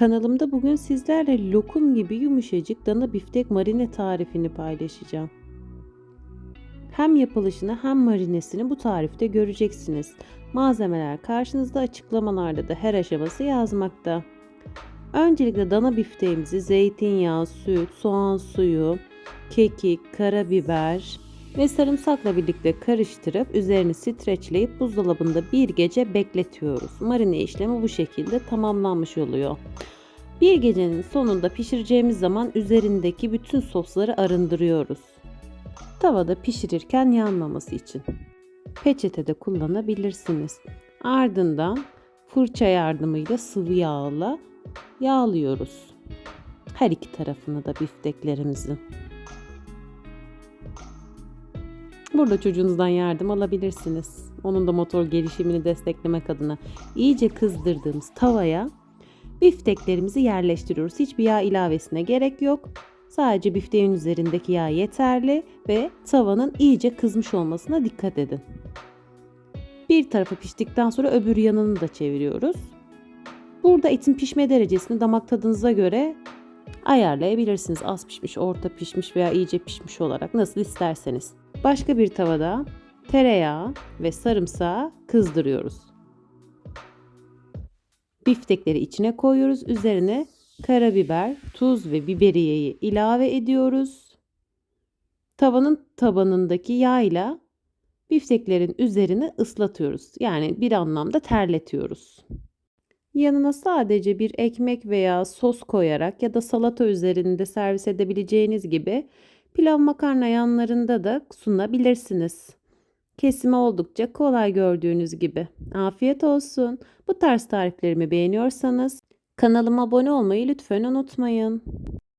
Kanalımda bugün sizlerle lokum gibi yumuşacık dana biftek marine tarifini paylaşacağım. Hem yapılışını hem marinesini bu tarifte göreceksiniz. Malzemeler karşınızda açıklamalarda da her aşaması yazmakta. Öncelikle dana bifteğimizi zeytinyağı, süt, soğan suyu, kekik, karabiber ve sarımsakla birlikte karıştırıp üzerini streçleyip buzdolabında bir gece bekletiyoruz. Marine işlemi bu şekilde tamamlanmış oluyor. Bir gecenin sonunda pişireceğimiz zaman üzerindeki bütün sosları arındırıyoruz. Tavada pişirirken yanmaması için. Peçete de kullanabilirsiniz. Ardından fırça yardımıyla sıvı yağla yağlıyoruz. Her iki tarafını da bifteklerimizin. Burada çocuğunuzdan yardım alabilirsiniz. Onun da motor gelişimini desteklemek adına iyice kızdırdığımız tavaya bifteklerimizi yerleştiriyoruz. Hiçbir yağ ilavesine gerek yok. Sadece bifteğin üzerindeki yağ yeterli ve tavanın iyice kızmış olmasına dikkat edin. Bir tarafı piştikten sonra öbür yanını da çeviriyoruz. Burada etin pişme derecesini damak tadınıza göre ayarlayabilirsiniz. Az pişmiş, orta pişmiş veya iyice pişmiş olarak nasıl isterseniz. Başka bir tavada tereyağı ve sarımsağı kızdırıyoruz. Biftekleri içine koyuyoruz. Üzerine karabiber, tuz ve biberiyeyi ilave ediyoruz. Tavanın tabanındaki yağ bifteklerin üzerini ıslatıyoruz. Yani bir anlamda terletiyoruz. Yanına sadece bir ekmek veya sos koyarak ya da salata üzerinde servis edebileceğiniz gibi pilav makarna yanlarında da sunabilirsiniz. Kesimi oldukça kolay gördüğünüz gibi. Afiyet olsun. Bu tarz tariflerimi beğeniyorsanız kanalıma abone olmayı lütfen unutmayın.